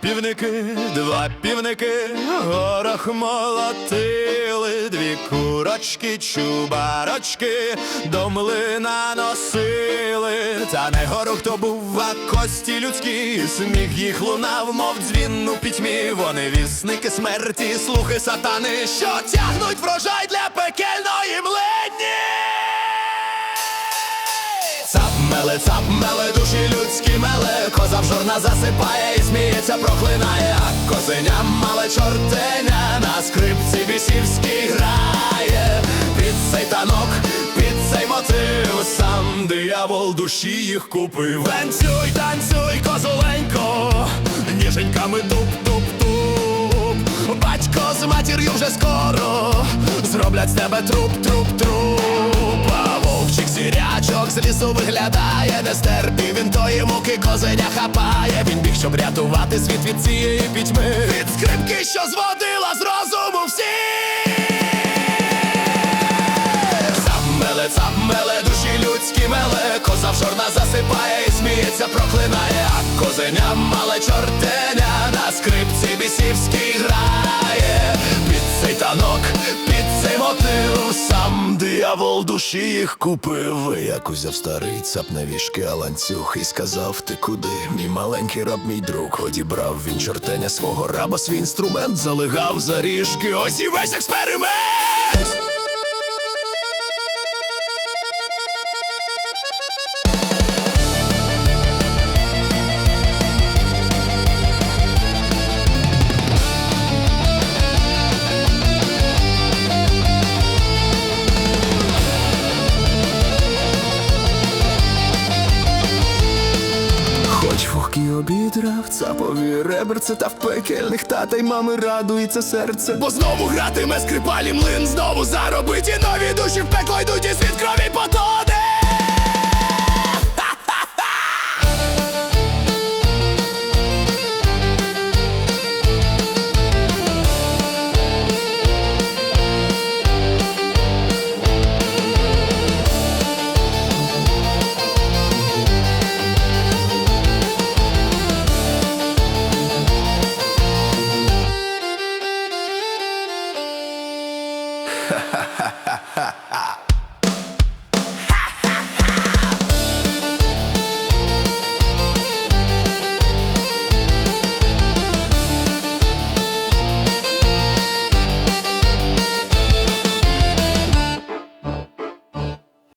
півники, два півники, горах молотили, дві курочки, чубарочки, до млина носили. Та не горох то був, а кості людські, сміх їх лунав, мов дзвін у пітьмі. Вони вісники смерті, слухи сатани, що тягнуть врожай для пекельної меле, цап меле, душі людські коза в засипає і сміється, проклинає, а козеня мале чортеня на скрипці бісівській грає, під цей танок, під цей мотив, сам диявол душі їх купив. Танцюй, танцюй, козоленько, ніженьками туп-туп-туп. Батько з матір'ю вже скоро зроблять з тебе труп, труп, труп. З лісу виглядає, не стерпів він тої муки козеня хапає. Він біг, щоб рятувати світ від цієї пітьми. Від скрипки, що зводила з розуму всіх. Цапмеле, цапмеле, душі людські меле, коза в жорна засипає і сміється, проклинає, а козеня мале чортеня диявол душі їх купив. Як узяв старий цап на вішки, а ланцюг і сказав ти куди? Мій маленький раб, мій друг, одібрав він чортеня свого раба, свій інструмент залегав за ріжки. Ось і весь експеримент. Хоч обідрав, цапові реберце та в пекельних тата й мами радується серце. Бо знову гратиме скрипалі млин, знову заробиті нові душі в пекло йдуть Ha.